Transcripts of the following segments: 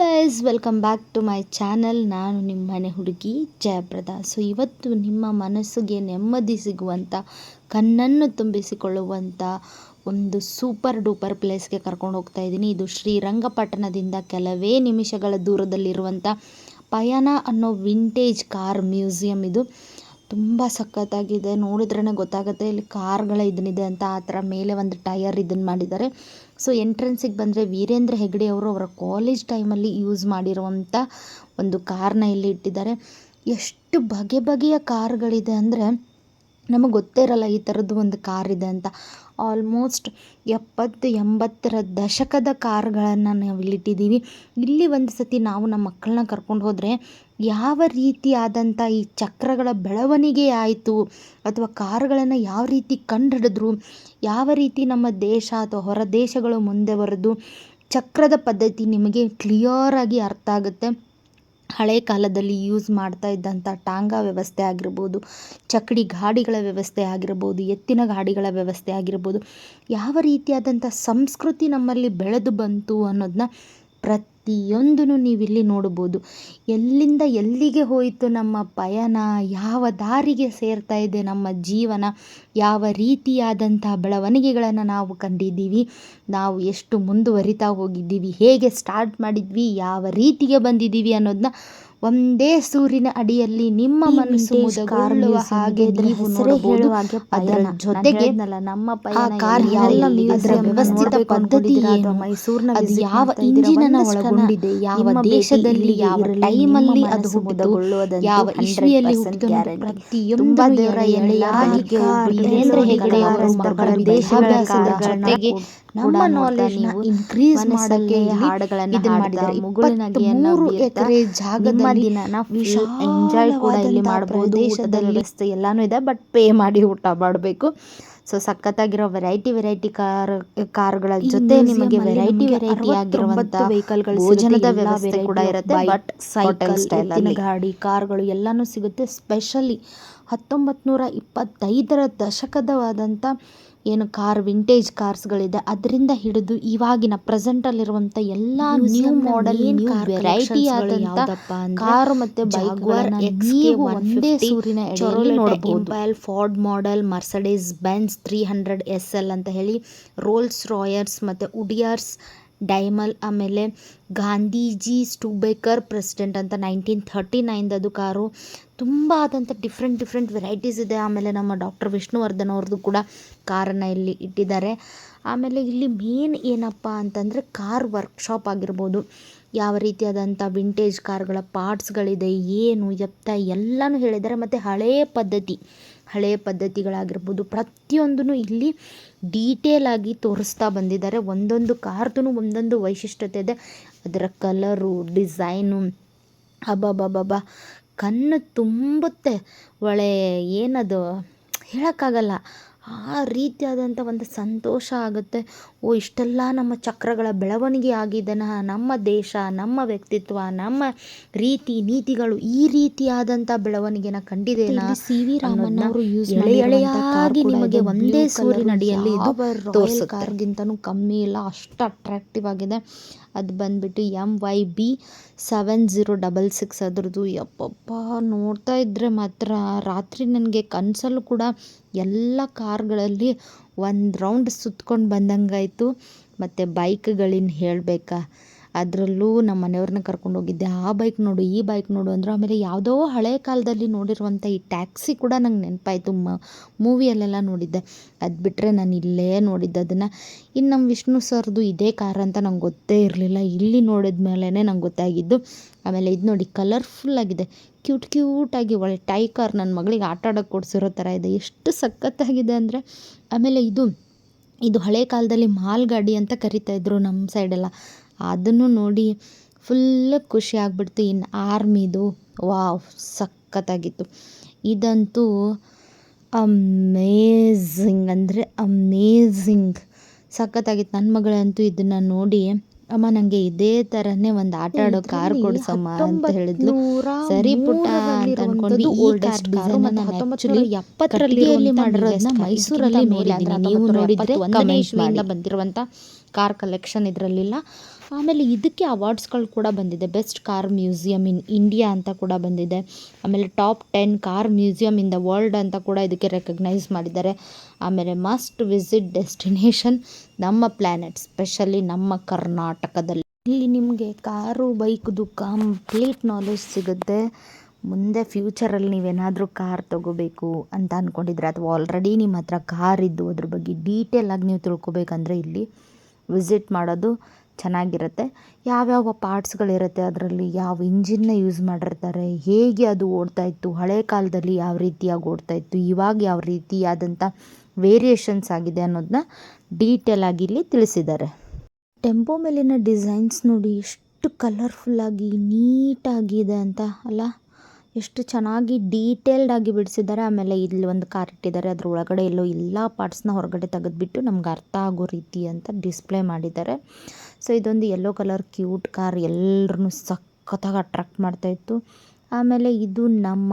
Guys welcome back to my channel ನಾನು ನಿಮ್ಮ ಮನೆ ಹುಡುಗಿ ಜಯಪ್ರದಾ. ಸೊ ಇವತ್ತು ನಿಮ್ಮ ಮನಸ್ಸಿಗೆ ನೆಮ್ಮದಿ ಸಿಗುವಂಥ ಕಣ್ಣನ್ನು ತುಂಬಿಸಿಕೊಳ್ಳುವಂಥ ಒಂದು ಸೂಪರ್ ಡೂಪರ್ ಪ್ಲೇಸ್ಗೆ ಕರ್ಕೊಂಡು ಹೋಗ್ತಾ ಇದ್ದೀನಿ. ಇದು ಶ್ರೀರಂಗಪಟ್ಟಣದಿಂದ ಕೆಲವೇ ನಿಮಿಷಗಳ ದೂರದಲ್ಲಿರುವಂಥ ಪಯಣ ಅನ್ನೋ ವಿಂಟೇಜ್ ಕಾರ್ ಮ್ಯೂಸಿಯಂ ಇದು. ತುಂಬ ಸಖತ್ತಾಗಿದೆ. ನೋಡಿದ್ರೇ ಗೊತ್ತಾಗುತ್ತೆ, ಇಲ್ಲಿ ಕಾರ್ಗಳ ಇದನ್ನಿದೆ ಅಂತ. ಆ ಥರ ಮೇಲೆ ಒಂದು ಟಯರ್ ಇದನ್ನು ಮಾಡಿದ್ದಾರೆ. ಸೊ ಎಂಟ್ರೆನ್ಸಿಗೆ ಬಂದರೆ ವೀರೇಂದ್ರ ಹೆಗ್ಡೆ ಅವರು ಅವರ ಕಾಲೇಜ್ ಟೈಮಲ್ಲಿ ಯೂಸ್ ಮಾಡಿರುವಂಥ ಒಂದು ಕಾರ್ನ ಇಲ್ಲಿ ಇಟ್ಟಿದ್ದಾರೆ. ಎಷ್ಟು ಬಗೆ ಬಗೆಯ ಕಾರ್ಗಳಿದೆ ಅಂದರೆ ನಮಗೆ ಗೊತ್ತೇ ಇರಲ್ಲ ಈ ಥರದ್ದು ಒಂದು ಕಾರ್ ಇದೆ ಅಂತ. ಆಲ್ಮೋಸ್ಟ್ ಎಪ್ಪತ್ತು, ಎಂಬತ್ತರ ದಶಕದ ಕಾರ್ಗಳನ್ನು ನಾವು ಇಲ್ಲಿಟ್ಟಿದ್ದೀವಿ ಇಲ್ಲಿ ಒಂದು ಸತಿ ನಾವು ನಮ್ಮ ಮಕ್ಕಳನ್ನ ಕರ್ಕೊಂಡು ಹೋದರೆ ಯಾವ ರೀತಿಯಾದಂಥ ಈ ಚಕ್ರಗಳ ಬೆಳವಣಿಗೆ ಆಯಿತು? ಅಥವಾ ಕಾರುಗಳನ್ನು ಯಾವ ರೀತಿ ಕಂಡುಹಿಡಿದ್ರು? ಯಾವ ರೀತಿ ನಮ್ಮ ದೇಶ ಅಥವಾ ಹೊರ ದೇಶಗಳು ಮುಂದೆ ಬರೋದು? ಚಕ್ರದ ಪದ್ಧತಿ ನಿಮಗೆ ಕ್ಲಿಯರಾಗಿ ಅರ್ಥ ಆಗುತ್ತೆ. ಹಳೆ ಕಾಲದಲ್ಲಿ ಯೂಸ್ ಮಾಡ್ತಾ ಇದ್ದಂಥ ಟಾಂಗಾ ವ್ಯವಸ್ಥೆ ಆಗಿರ್ಬೋದು ಚಕ್ಕಡಿ ಗಾಡಿಗಳ ವ್ಯವಸ್ಥೆ ಆಗಿರ್ಬೋದು, ಎತ್ತಿನ ಗಾಡಿಗಳ ವ್ಯವಸ್ಥೆ ಆಗಿರ್ಬೋದು, ಯಾವ ರೀತಿಯಾದಂಥ ಸಂಸ್ಕೃತಿ ನಮ್ಮಲ್ಲಿ ಬೆಳೆದು ಬಂತು ಅನ್ನೋದನ್ನ ಪ್ರತಿಯೊಂದನ್ನು ನೀವಿಲ್ಲಿ ನೋಡ್ಬೋದು ಎಲ್ಲಿಂದ ಎಲ್ಲಿಗೆ ಹೋಯಿತು ನಮ್ಮ ಪಯಣ? ಯಾವ ದಾರಿಗೆ ಸೇರ್ತಾ ಇದೆ ನಮ್ಮ ಜೀವನ? ಯಾವ ರೀತಿಯಾದಂಥ ಬೆಳವಣಿಗೆಗಳನ್ನು ನಾವು ಕಂಡಿದ್ದೀವಿ? ನಾವು ಎಷ್ಟು ಮುಂದುವರಿತಾ ಹೋಗಿದ್ದೀವಿ? ಹೇಗೆ ಸ್ಟಾರ್ಟ್ ಮಾಡಿದ್ವಿ? ಯಾವ ರೀತಿಗೆ ಬಂದಿದ್ದೀವಿ ಅನ್ನೋದನ್ನ ಒಂದೇ ಸೂರಿನ ಅಡಿಯಲ್ಲಿ ನಿಮ್ಮ ಮನಸ್ಸು ಮುದಗೊಳ್ಳುವ ಹಾಗೆ ನೀವು ನೋಡಬಹುದು. ಅದರ ಜೊತೆಗೆ ನಮ್ಮ ಆ ಕಾರ್ ಎಲ್ಲ ಅದರ ವ್ಯವಸ್ಥಿತ ಪದ್ಧತಿ ಏನು? ಮೈಸೂರಿನ ಅದು ಯಾವ ಇಂಜಿನನ್ನ ಒಳಗೊಂಡಿದೆ? ಯಾವ ದೇಶದಲ್ಲಿ ಯಾವ ಟೈಮಲ್ಲಿ ಅದು ಹುಟ್ಟಿತು? ಯಾವ ಇಸ್ವಿಯಲ್ಲಿ ಹುಟ್ಟಿತು ಪ್ರತಿಯೊಂದು ಎಳೆಯಾಗಿ ವೀರೇಂದ್ರ ಹೆಗಡೆ ಅವರ ಮಕ್ಕಳ ದೇಶಾಭ್ಯಾಸದ ಜೊತೆಗೆ ನಮ್ಮ ನಾಲೆಜ್ ಇನ್ಕ್ರೀಸ್ ಮಾಡಕ್ಕೆ ಹಾಡುಗಳನ್ನು ಮಾಡಿದ್ದಾರೆ. ಮೂರು ಎಕರೆ ಜಾಗದಲ್ಲಿ ಎಂಜಾಯ್ ಕೂಡ ಇಲ್ಲಿ ಮಾಡಬಹುದು ದೇಶದಲ್ಲಿ ಎಲ್ಲಾನು ಇದೆ ಬಟ್ ಪೇ ಮಾಡಿ ಊಟ ಮಾಡಬೇಕು. ಸೊ ಸಖತ್ತಾಗಿರೋ ವೆರೈಟಿ ವೆರೈಟಿ ಕಾರ್ ಕಾರ್ಗಳ ಜೊತೆ ನಿಮಗೆ ವೆರೈಟಿ ವೆರೈಟಿ ಆಗಿರುವಂತ ವೆಹಿಕಲ್ಗಳ ಭೋಜನದ ವ್ಯವಸ್ಥೆ ಕೂಡ ಇರುತ್ತೆ ಬಟ್ ಸೈಕಲ್ ಸ್ಟೈಲ್ ಗಾಡಿ ಕಾರ್ಗಳು ಎಲ್ಲಾನು ಸಿಗುತ್ತೆ. ಸ್ಪೆಷಲಿ ಹತ್ತೊಂಬತ್ತು ನೂರ ಇಪ್ಪತ್ತೈದರ ದಶಕದವಾದಂಥ ಏನು ಕಾರ್ ವಿಂಟೇಜ್ ಕಾರ್ಸ್ಗಳಿದೆ ಅದರಿಂದ ಹಿಡಿದು ಇವಾಗಿನ ಪ್ರೆಸೆಂಟಲ್ಲಿರುವಂಥ ಎಲ್ಲಾ new model new variety car ಮತ್ತೆ ಮತ್ತು ಬೈಕ್ಗಳನ್ನು ನೀವು ಒಂದೇ ಸೂರಿನ ಎಡೆಯಲ್ಲಿ ನೋಡಬಹುದು Ford model Mercedes Benz three hundred S L ಅಂತ ಹೇಳಿ ರೋಲ್ಸ್ ರಾಯರ್ಸ್ ಮತ್ತು ಉಡಿಯರ್ಸ್ ಡೈಮಲ್ ಆಮೇಲೆ ಗಾಂಧೀಜಿ ಸ್ಟೂಬೇಕರ್ ಪ್ರೆಸಿಡೆಂಟ್ ಅಂತ ನೈನ್ಟೀನ್ ಥರ್ಟಿ ನೈನ್ದದು ಕಾರು. ತುಂಬ ಆದಂಥ ಡಿಫ್ರೆಂಟ್ ಡಿಫ್ರೆಂಟ್ ವೆರೈಟೀಸ್ ಇದೆ. ಆಮೇಲೆ ನಮ್ಮ ಡಾಕ್ಟರ್ ವಿಷ್ಣುವರ್ಧನ್ ಅವ್ರದ್ದು ಕೂಡ ಕಾರನ್ನು ಇಲ್ಲಿ ಇಟ್ಟಿದ್ದಾರೆ. ಆಮೇಲೆ ಇಲ್ಲಿ ಮೇನ್ ಏನಪ್ಪ ಅಂತಂದರೆ ಕಾರ್ ವರ್ಕ್ಶಾಪ್ ಆಗಿರ್ಬೋದು. ಯಾವ ರೀತಿಯಾದಂಥ ವಿಂಟೇಜ್ ಕಾರ್ಗಳ ಪಾರ್ಟ್ಸ್ಗಳಿದೆ ಏನು, ಎತ್ತ, ಎಲ್ಲನೂ ಹೇಳಿದ್ದಾರೆ. ಮತ್ತು ಹಳೆಯ ಪದ್ಧತಿ. ಹಳೆಯ ಪದ್ಧತಿಗಳಾಗಿರ್ಬೋದು ಪ್ರತಿಯೊಂದೂ ಇಲ್ಲಿ ಡೀಟೇಲ್ ಆಗಿ ತೋರಿಸ್ತಾ ಬಂದಿದ್ದಾರೆ. ಒಂದೊಂದು ಕಾರ್ದು ಒಂದೊಂದು ವೈಶಿಷ್ಟ್ಯತೆ ಇದೆ. ಅದರ ಕಲರು ಡಿಸೈನು ಅಬ್ಬಬ್ಬಬ್ಬ ಕಣ್ಣು ತುಂಬುತ್ತೆ. ಒಳ್ಳೆ ಏನದು ಹೇಳೋಕ್ಕಾಗಲ್ಲ. ಆ ರೀತಿಯಾದಂಥ ಒಂದು ಸಂತೋಷ ಆಗುತ್ತೆ. ಓ ಇಷ್ಟೆಲ್ಲ ನಮ್ಮ ಚಕ್ರಗಳ ಬೆಳವಣಿಗೆ ಆಗಿದ್ದನ ನಮ್ಮ ದೇಶ ನಮ್ಮ ವ್ಯಕ್ತಿತ್ವ ನಮ್ಮ ರೀತಿ ನೀತಿಗಳು ಈ ರೀತಿಯಾದಂಥ ಬೆಳವಣಿಗೆನ ಕಂಡಿದೆ ಸಿ ವಿ ರಾಮನ್ ಅವರು ಯೂಸ್ ಎಳೆ ಎಳೆಯಾಗಿ ನಿಮಗೆ ಒಂದೇ ಸೂರಿನಡಿಯಲ್ಲಿ ಇದು ಕಾರ್ಗಿಂತನೂ ಕಮ್ಮಿ ಇಲ್ಲ ಅಷ್ಟು ಅಟ್ರಾಕ್ಟಿವ್ ಆಗಿದೆ. ಅದು ಬಂದ್ಬಿಟ್ಟು M Y B seven zero double six ಅದ್ರದ್ದು. ಯಪ್ಪಪ್ಪ ನೋಡ್ತಾ ಇದ್ರೆ ಮಾತ್ರ. ರಾತ್ರಿ ನನಗೆ ಕನಸಲ್ಲೂ ಕೂಡ ಎಲ್ಲ ಕಾರ್ಗಳಲ್ಲಿ ಒಂದು ರೌಂಡ್ ಸುತ್ಕೊಂಡು ಬಂದಂಗಾಯಿತು. ಮತ್ತು ಬೈಕ್ಗಳಿನ್ನು ಹೇಳಬೇಕಾ? ಅದರಲ್ಲೂ ನಮ್ಮ ಮನೆಯವ್ರನ್ನ ಕರ್ಕೊಂಡು ಹೋಗಿದ್ದೆ. ಆ ಬೈಕ್ ನೋಡು, ಈ ಬೈಕ್ ನೋಡು ಅಂದರು ಆಮೇಲೆ ಯಾವುದೋ ಹಳೆ ಕಾಲದಲ್ಲಿ ನೋಡಿರುವಂಥ ಈ ಟ್ಯಾಕ್ಸಿ ಕೂಡ ನಂಗೆ ನೆನಪಾಯಿತು. ಮ ಮೂವಿಯಲ್ಲೆಲ್ಲ ನೋಡಿದ್ದೆ. ಅದು ಬಿಟ್ಟರೆ ನಾನು ಇಲ್ಲೇ ನೋಡಿದ್ದೆ ಅದನ್ನು. ಇನ್ನು ನಮ್ಮ ವಿಷ್ಣು ಸರ್ದು ಇದೇ ಕಾರ್ ಅಂತ ನಂಗೆ ಗೊತ್ತೇ ಇರಲಿಲ್ಲ. ಇಲ್ಲಿ ನೋಡಿದ ಮೇಲೇ ನಂಗೆ ಗೊತ್ತಾಗಿದ್ದು. ಆಮೇಲೆ ಇದು ನೋಡಿ ಕಲರ್ಫುಲ್ಲಾಗಿದೆ ಕ್ಯೂಟ್ ಕ್ಯೂಟಾಗಿ ಒಳ್ಳೆ ಟೈ ಕಾರ್ ನನ್ನ ಮಗಳಿಗೆ ಆಟ ಆಡೋಕ್ಕೆ ಕೊಡಿಸಿರೋ ಥರ ಇದೆ. ಎಷ್ಟು ಸಖತ್ತಾಗಿದೆ ಅಂದರೆ, ಆಮೇಲೆ ಇದು ಇದು ಹಳೆ ಕಾಲದಲ್ಲಿ ಮಾಲ್ ಗಾಡಿ ಅಂತ ಕರಿತಾಯಿದ್ರು ನಮ್ಮ ಸೈಡೆಲ್ಲ ಅದನ್ನು ನೋಡಿ ಫುಲ್ ಖುಷಿ ಆಗ್ಬಿಡ್ತು. ಇನ್ನು ಆರ್ಮಿದು ವಾವ್ ಸಖತ್ತಾಗಿತ್ತು. ಇದಂತೂ ಅಮೇಝಿಂಗ್ ಅಂದರೆ ಅಮೇಝಿಂಗ್. ಸಖತ್ತಾಗಿತ್ತು. ನನ್ನ ಮಗಳಂತೂ ಇದನ್ನು ನೋಡಿ ಅಮ್ಮ ನನಗೆ ಇದೇ ಥರನೇ ಒಂದು ಆಟ ಆಡೋ ಕಾರ್ ಕೊಡಿಸಮ್ಮ ಅಂತ ಹೇಳಿದ್ಲು. ಸರಿ ಪುಟ್ಟ ಅಂತ ಅನ್ಕೊಂಡು ಓಲ್ಡೆಸ್ಟ್ ಕಾರು ಎಪ್ಪತ್ತರಲ್ಲಿ ಮಾಡಿರೋದನ್ನ ಮೈಸೂರಲ್ಲಿ ನೋಡಿದ್ದೀನಿ. ನೀವು ನೋಡಿದ್ರೆ ಬಂದಿರುವಂತ ಬಂದಿರುವಂಥ ಕಾರ್ ಕಲೆಕ್ಷನ್ ಇದರಲ್ಲಿಲ್ಲ. ಆಮೇಲೆ ಇದಕ್ಕೆ ಅವಾರ್ಡ್ಸ್ಗಳು ಕೂಡ ಬಂದಿದೆ. Best car museum in India ಅಂತ ಕೂಡ ಬಂದಿದೆ. ಆಮೇಲೆ top ten car museum in the world ಅಂತ ಕೂಡ ಇದಕ್ಕೆ ರೆಕಗ್ನೈಸ್ ಮಾಡಿದ್ದಾರೆ. ಆಮೇಲೆ ಮಸ್ಟ್ ವಿಸಿಟ್ ಡೆಸ್ಟಿನೇಷನ್ ನಮ್ಮ ಪ್ಲ್ಯಾನೆಟ್ ಸ್ಪೆಷಲಿ ನಮ್ಮ ಕರ್ನಾಟಕದಲ್ಲಿ. ಇಲ್ಲಿ ನಿಮಗೆ ಕಾರು ಬೈಕ್ದು ಕಂಪ್ಲೀಟ್ ನಾಲೆಜ್ ಸಿಗುತ್ತೆ. ಮುಂದೆ ಫ್ಯೂಚರಲ್ಲಿ ನೀವೇನಾದರೂ ಕಾರ್ ತೊಗೋಬೇಕು ಅಂತ ಅಂದ್ಕೊಂಡಿದ್ರೆ ಅಥವಾ ಆಲ್ರೆಡಿ ನಿಮ್ಮ ಹತ್ರ ಕಾರ್ ಇದ್ದು ಅದ್ರ ಬಗ್ಗೆ ಡೀಟೇಲಾಗಿ ನೀವು ತಿಳ್ಕೊಬೇಕಂದ್ರೆ ಇಲ್ಲಿ ವಿಸಿಟ್ ಮಾಡೋದು ಚೆನ್ನಾಗಿರುತ್ತೆ. ಯಾವ್ಯಾವ ಪಾರ್ಟ್ಸ್ಗಳಿರುತ್ತೆ ಅದರಲ್ಲಿ ಯಾವ ಇಂಜಿನ್ನ ಯೂಸ್ ಮಾಡಿರ್ತಾರೆ, ಹೇಗೆ ಅದು ಓಡ್ತಾ ಇತ್ತು, ಹಳೆ ಕಾಲದಲ್ಲಿ ಯಾವ ರೀತಿಯಾಗಿ ಓಡ್ತಾ ಇತ್ತು, ಇವಾಗ ಯಾವ ರೀತಿಯಾದಂಥ ವೇರಿಯೇಷನ್ಸ್ ಆಗಿದೆ ಅನ್ನೋದನ್ನ ಡೀಟೇಲ್ ಆಗಿ ಇಲ್ಲಿ ತಿಳಿಸಿದ್ದಾರೆ. ಟೆಂಪೋ ಮೇಲಿನ ಡಿಸೈನ್ಸ್ ನೋಡಿ ಎಷ್ಟು ಕಲರ್ಫುಲ್ಲಾಗಿ ನೀಟಾಗಿದೆ ಅಂತ ಅಲ್ಲ? ಎಷ್ಟು ಚೆನ್ನಾಗಿ ಡೀಟೇಲ್ಡ್ ಆಗಿ ಬಿಡಿಸಿದ್ದಾರೆ. ಆಮೇಲೆ ಇಲ್ಲಿ ಒಂದು ಕಾರ್ ಇಟ್ಟಿದ್ದಾರೆ. ಅದ್ರ ಒಳಗಡೆ ಎಲ್ಲೋ ಎಲ್ಲ ಪಾರ್ಟ್ಸ್ನ ಹೊರಗಡೆ ತೆಗೆದ್ಬಿಟ್ಟು ನಮ್ಗೆ ಅರ್ಥ ಆಗೋ ರೀತಿ ಅಂತ ಡಿಸ್ಪ್ಲೇ ಮಾಡಿದ್ದಾರೆ. ಸೊ, ಇದೊಂದು ಯೆಲ್ಲೋ ಕಲರ್ ಕ್ಯೂಟ್ ಕಾರ್ ಎಲ್ಲರನ್ನೂ ಸಖತ್ತಾಗಿ ಅಟ್ರಾಕ್ಟ್ ಮಾಡ್ತಾಯಿತ್ತು ಆಮೇಲೆ ಇದು ನಮ್ಮ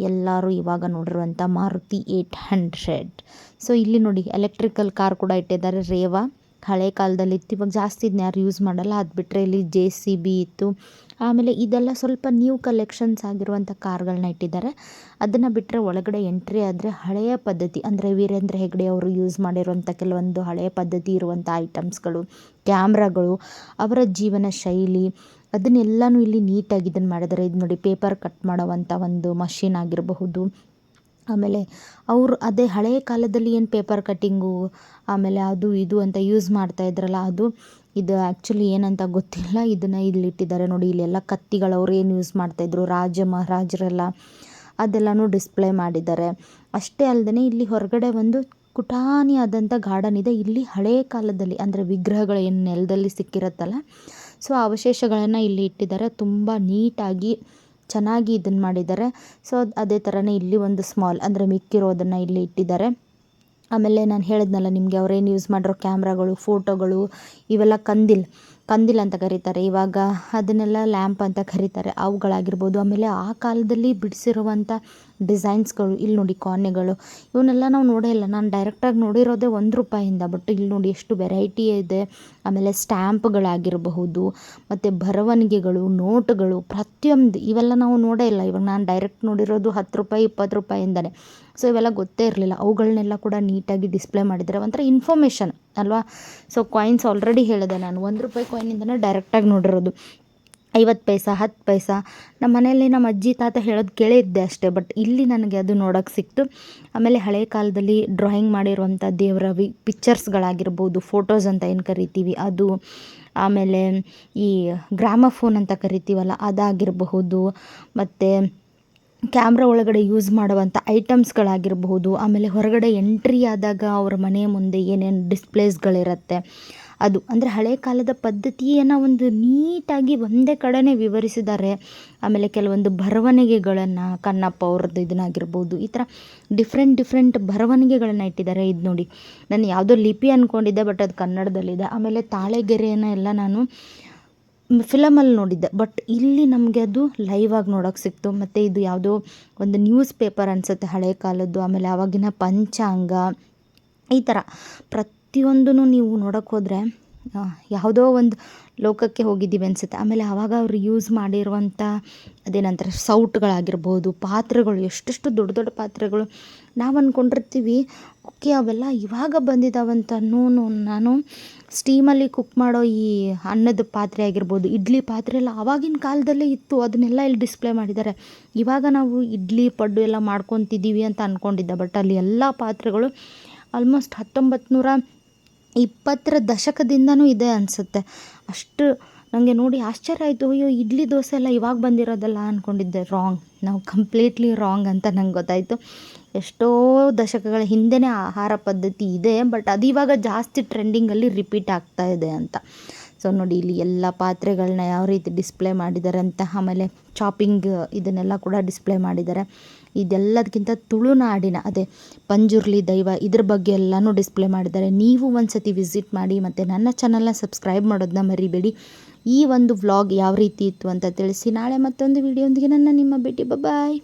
ಎಲ್ಲರೂ ಇವಾಗ ನೋಡಿರುವಂಥ ಮಾರುತಿ ಏಯ್ಟ್ ಹಂಡ್ರೆಡ್ ಸೊ, ಇಲ್ಲಿ ನೋಡಿ ಎಲೆಕ್ಟ್ರಿಕಲ್ ಕಾರ್ ಕೂಡ ಇಟ್ಟಿದ್ದಾರೆ, ರೇವಾ. ಹಳೆ ಕಾಲದಲ್ಲಿ ಇತ್ತು ಇವಾಗ ಜಾಸ್ತಿ ಇದನ್ನ ಯಾರು ಯೂಸ್ ಮಾಡಲ್ಲ. ಅದು ಬಿಟ್ಟರೆ ಇಲ್ಲಿ ಜೆ ಸಿ ಬಿ ಇತ್ತು. ಆಮೇಲೆ ಇದೆಲ್ಲ ಸ್ವಲ್ಪ ನ್ಯೂ ಕಲೆಕ್ಷನ್ಸ್ ಆಗಿರುವಂಥ ಕಾರ್ಗಳನ್ನ ಇಟ್ಟಿದ್ದಾರೆ. ಅದನ್ನು ಬಿಟ್ಟರೆ ಒಳಗಡೆ ಎಂಟ್ರಿ ಆದರೆ ಹಳೆಯ ಪದ್ಧತಿ, ಅಂದರೆ ವೀರೇಂದ್ರ ಹೆಗ್ಡೆ ಅವರು ಯೂಸ್ ಮಾಡಿರುವಂಥ ಕೆಲವೊಂದು ಹಳೆಯ ಪದ್ಧತಿ ಇರುವಂಥ ಐಟಮ್ಸ್ಗಳು ಕ್ಯಾಮ್ರಾಗಳು, ಅವರ ಜೀವನ ಶೈಲಿ, ಅದನ್ನೆಲ್ಲನೂ ಇಲ್ಲಿ ನೀಟಾಗಿ ಇದನ್ನು ಮಾಡಿದ್ದಾರೆ. ಇದು ನೋಡಿ ಪೇಪರ್ ಕಟ್ ಮಾಡುವಂಥ ಒಂದು ಮಷಿನ್ ಆಗಿರಬಹುದು ಆಮೇಲೆ ಅವರು ಅದೇ ಹಳೆಯ ಕಾಲದಲ್ಲಿ ಏನು ಪೇಪರ್ ಕಟ್ಟಿಂಗು ಆಮೇಲೆ ಅದು ಇದು ಅಂತ ಯೂಸ್ ಮಾಡ್ತಾ ಇದ್ರಲ್ಲ, ಅದು ಇದು ಆ್ಯಕ್ಚುಲಿ ಏನಂತ ಗೊತ್ತಿಲ್ಲ. ಇದನ್ನು ಇಲ್ಲಿ ಇಟ್ಟಿದ್ದಾರೆ ನೋಡಿ, ಇಲ್ಲೆಲ್ಲ ಕತ್ತಿಗಳು ಅವ್ರು ಏನು ಯೂಸ್ ಮಾಡ್ತಾಯಿದ್ರು ರಾಜ ಮಹಾರಾಜರೆಲ್ಲ ಅದೆಲ್ಲನೂ ಡಿಸ್ಪ್ಲೇ ಮಾಡಿದ್ದಾರೆ. ಅಷ್ಟೇ ಅಲ್ಲದೆ ಇಲ್ಲಿ ಹೊರಗಡೆ ಒಂದು ಕುಟಾನಿ ಆದಂಥ ಗಾರ್ಡನ್ ಇದೆ. ಇಲ್ಲಿ ಹಳೆಯ ಕಾಲದಲ್ಲಿ ಅಂದರೆ ವಿಗ್ರಹಗಳು ಏನು ನೆಲದಲ್ಲಿ ಸಿಕ್ಕಿರುತ್ತಲ್ಲ, ಸೊ ಅವಶೇಷಗಳನ್ನು ಇಲ್ಲಿ ಇಟ್ಟಿದ್ದಾರೆ. ತುಂಬ ನೀಟಾಗಿ ಚೆನ್ನಾಗಿ ಇದನ್ನು ಮಾಡಿದ್ದಾರೆ. ಸೊ ಅದೇ ಥರನೇ ಇಲ್ಲಿ ಒಂದು ಸ್ಮಾಲ್ ಅಂದರೆ ಮಿಕ್ಕಿರೋದನ್ನು ಇಲ್ಲಿ ಇಟ್ಟಿದ್ದಾರೆ. ಆಮೇಲೆ ನಾನು ಹೇಳಿದ್ನಲ್ಲ ನಿಮಗೆ ಅವರೇನು ಯೂಸ್ ಮಾಡಿರೋ ಕ್ಯಾಮ್ರಾಗಳು, ಫೋಟೋಗಳು ಇವೆಲ್ಲ ಕಂದಿಲ್. ಕಂದಿಲ್ ಅಂತ ಕರೀತಾರೆ. ಇವಾಗ ಅದನ್ನೆಲ್ಲ ಲ್ಯಾಂಪ್ ಅಂತ ಕರೀತಾರೆ. ಅವುಗಳಾಗಿರ್ಬೋದು. ಆಮೇಲೆ ಆ ಕಾಲದಲ್ಲಿ ಬಿಡಿಸಿರುವಂಥ ಡಿಸೈನ್ಸ್ಗಳು, ಇಲ್ಲಿ ನೋಡಿ ಕಾನೆಗಳು ಇವನ್ನೆಲ್ಲ ನಾವು ನೋಡೇ ಇಲ್ಲ. ನಾನು ಡೈರೆಕ್ಟಾಗಿ ನೋಡಿರೋದೇ ಒಂದು ರೂಪಾಯಿಂದ ಬಟ್ ಇಲ್ಲಿ ನೋಡಿ ಎಷ್ಟು ವೆರೈಟಿ ಇದೆ. ಆಮೇಲೆ ಸ್ಟ್ಯಾಂಪ್ಗಳಾಗಿರಬಹುದು ಮತ್ತು ಬರವಣಿಗೆಗಳು ನೋಟುಗಳು ಪ್ರತಿಯೊಂದು ಇವೆಲ್ಲ ನಾವು ನೋಡೇ ಇಲ್ಲ. ಇವಾಗ ನಾನು ಡೈರೆಕ್ಟ್ ನೋಡಿರೋದು ಹತ್ತು ರೂಪಾಯಿ, ಇಪ್ಪತ್ತು ರೂಪಾಯಿಂದನೇ. ಸೊ ಇವೆಲ್ಲ ಗೊತ್ತೇ ಇರಲಿಲ್ಲ. ಅವುಗಳನ್ನೆಲ್ಲ ಕೂಡ ನೀಟಾಗಿ ಡಿಸ್ಪ್ಲೇ ಮಾಡಿದ್ದಾರೆ ಒಂಥರ ಇನ್ಫಾರ್ಮೇಷನ್ ಅಲ್ವಾ? ಸೊ ಕಾಯಿನ್ಸ್ ಆಲ್ರೆಡಿ ಹೇಳಿದೆ ನಾನು. ಒಂದು ರೂಪಾಯಿ ಕಾಯಿನಿಂದನೇ ಡೈರೆಕ್ಟಾಗಿ ನೋಡಿರೋದು. ಐವತ್ತು ಪೈಸ, ಹತ್ತು ಪೈಸ. ನಮ್ಮ ಮನೆಯಲ್ಲಿ ನಮ್ಮ ಅಜ್ಜಿ, ತಾತ ಹೇಳೋದು ಕೇಳಿದ್ದೆ ಅಷ್ಟೇ ಬಟ್ ಇಲ್ಲಿ ನನಗೆ ಅದು ನೋಡೋಕ್ಕೆ ಸಿಕ್ತು. ಆಮೇಲೆ ಹಳೆ ಕಾಲದಲ್ಲಿ ಡ್ರಾಯಿಂಗ್ ಮಾಡಿರುವಂಥ ದೇವರ ವಿ ಪಿಕ್ಚರ್ಸ್ಗಳಾಗಿರ್ಬೋದು ಫೋಟೋಸ್ ಅಂತ ಏನು ಕರಿತೀವಿ, ಅದು, ಆಮೇಲೆ ಈ ಗ್ರಾಮಫೋನ್ ಅಂತ ಕರಿತೀವಲ್ಲ, ಅದಾಗಿರಬಹುದು, ಮತ್ತು ಕ್ಯಾಮ್ರಾ ಒಳಗಡೆ ಯೂಸ್ ಮಾಡುವಂಥ ಐಟಮ್ಸ್ಗಳಾಗಿರಬಹುದು ಆಮೇಲೆ ಹೊರಗಡೆ ಎಂಟ್ರಿ ಆದಾಗ ಅವ್ರ ಮನೆ ಮುಂದೆ ಏನೇನು ಡಿಸ್ಪ್ಲೇಸ್ಗಳಿರುತ್ತೆ ಅದು ಅಂದರೆ ಹಳೆ ಕಾಲದ ಪದ್ಧತಿಯನ್ನು ಒಂದು ನೀಟಾಗಿ ಒಂದೇ ಕಡೆನೇ ವಿವರಿಸಿದ್ದಾರೆ. ಆಮೇಲೆ ಕೆಲವೊಂದು ಬರವಣಿಗೆಗಳನ್ನು ಕಣ್ಣಪ್ಪ ಅವ್ರದ್ದು ಇದನ್ನಾಗಿರ್ಬೋದು, ಈ ಥರ ಡಿಫ್ರೆಂಟ್ ಡಿಫ್ರೆಂಟ್ ಬರವಣಿಗೆಗಳನ್ನು ಇಟ್ಟಿದ್ದಾರೆ. ಇದು ನೋಡಿ, ನಾನು ಯಾವುದೋ ಲಿಪಿ ಅಂದ್ಕೊಂಡಿದ್ದೆ ಬಟ್ ಅದು ಕನ್ನಡದಲ್ಲಿದೆ. ಆಮೇಲೆ ತಾಳೆಗೆರೆಯನ್ನು ಎಲ್ಲ ನಾನು ಫಿಲಮಲ್ಲಿ ನೋಡಿದ್ದೆ ಬಟ್ ಇಲ್ಲಿ ನಮಗೆ ಅದು ಲೈವ್ ಆಗಿ ನೋಡೋಕೆ ಸಿಕ್ತು. ಮತ್ತು ಇದು ಯಾವುದೋ ಒಂದು ನ್ಯೂಸ್ ಪೇಪರ್ ಅನಿಸುತ್ತೆ ಹಳೆ ಕಾಲದ್ದು, ಆಮೇಲೆ ಆವಾಗಿನ ಪಂಚಾಂಗ, ಈ ಥರ ಪ್ರತಿಯೊಂದೂ ನೀವು ನೋಡೋಕೆ ಹೋದರೆ ಯಾವುದೋ ಒಂದು ಲೋಕಕ್ಕೆ ಹೋಗಿದ್ದೀವಿ ಅನಿಸುತ್ತೆ. ಆಮೇಲೆ ಆವಾಗ ಅವ್ರು ಯೂಸ್ ಮಾಡಿರುವಂಥ ಅದೇನಂತಾರೆ, ಸೌಟ್ಗಳಾಗಿರ್ಬೋದು, ಪಾತ್ರೆಗಳು, ಎಷ್ಟೆಷ್ಟು ದೊಡ್ಡ ದೊಡ್ಡ ಪಾತ್ರೆಗಳು ನಾವು ಅಂದ್ಕೊಂಡಿರ್ತೀವಿ ಓಕೆ ಅವೆಲ್ಲ ಇವಾಗ ಬಂದಿದ್ದಾವಂತ ನೋ ನೋ ನಾನು ಸ್ಟೀಮಲ್ಲಿ ಕುಕ್ ಮಾಡೋ ಈ ಅನ್ನದ ಪಾತ್ರೆ ಆಗಿರ್ಬೋದು, ಇಡ್ಲಿ ಪಾತ್ರೆ ಎಲ್ಲ ಆವಾಗಿನ ಕಾಲದಲ್ಲೇ ಇತ್ತು. ಅದನ್ನೆಲ್ಲ ಇಲ್ಲಿ ಡಿಸ್ಪ್ಲೇ ಮಾಡಿದ್ದಾರೆ. ಇವಾಗ ನಾವು ಇಡ್ಲಿ, ಪಡ್ಡು ಎಲ್ಲ ಮಾಡ್ಕೊತಿದ್ದೀವಿ ಅಂತ ಅಂದ್ಕೊಂಡಿದ್ದೆ ಬಟ್ ಅಲ್ಲಿ ಎಲ್ಲ ಪಾತ್ರೆಗಳು ಆಲ್ಮೋಸ್ಟ್ ಹತ್ತೊಂಬತ್ತು ನೂರ ಇಪ್ಪತ್ತರ ದಶಕದಿಂದನೂ ಇದೆ ಅನಿಸುತ್ತೆ. ಅಷ್ಟು ನನಗೆ ನೋಡಿ ಆಶ್ಚರ್ಯ ಆಯಿತು. ಅಯ್ಯೋ, ಇಡ್ಲಿ ದೋಸೆ ಎಲ್ಲ ಇವಾಗ ಬಂದಿರೋದಲ್ಲ ಅಂದ್ಕೊಂಡಿದ್ದೆ ರಾಂಗ್ ನಾವು ಕಂಪ್ಲೀಟ್ಲಿ ರಾಂಗ್ ಅಂತ ನಂಗೆ ಗೊತ್ತಾಯಿತು. ಎಷ್ಟೋ ದಶಕಗಳ ಹಿಂದೆಯೇ ಆಹಾರ ಪದ್ಧತಿ ಇದೆ ಬಟ್ ಅದು ಇವಾಗ ಜಾಸ್ತಿ ಟ್ರೆಂಡಿಂಗಲ್ಲಿ ರಿಪೀಟ್ ಆಗ್ತಾ ಇದೆ ಅಂತ. ಸೊ ನೋಡಿ ಇಲ್ಲಿ ಎಲ್ಲ ಪಾತ್ರೆಗಳನ್ನ ಯಾವ ರೀತಿ ಡಿಸ್ಪ್ಲೇ ಮಾಡಿದ್ದಾರೆ ಅಂತ, ಆಮೇಲೆ ಚಾಪಿಂಗ್ ಇದನ್ನೆಲ್ಲ ಕೂಡ ಡಿಸ್ಪ್ಲೇ ಮಾಡಿದ್ದಾರೆ. ಇದೆಲ್ಲದಕ್ಕಿಂತ ತುಳುನಾಡಿನ, ಅದೇ ಪಂಜುರ್ಲಿ ದೈವ ಇದ್ರ ಬಗ್ಗೆ ಎಲ್ಲನೂ ಡಿಸ್ಪ್ಲೇ ಮಾಡಿದ್ದಾರೆ. ನೀವು ಒಂದು ಸತಿ ವಿಸಿಟ್ ಮಾಡಿ ಮತ್ತು ನನ್ನ ಚಾನಲ್ನ ಸಬ್ಸ್ಕ್ರೈಬ್ ಮಾಡೋದನ್ನ ಮರಿಬೇಡಿ. ಈ ಒಂದು ವ್ಲಾಗ್ ಯಾವ ರೀತಿ ಇತ್ತು ಅಂತ ತಿಳಿಸಿ. ನಾಳೆ ಮತ್ತೊಂದು ವಿಡಿಯೋಂದಿಗೆ ನನ್ನ ನಿಮ್ಮ ಭೇಟಿ. ಬಾಯ್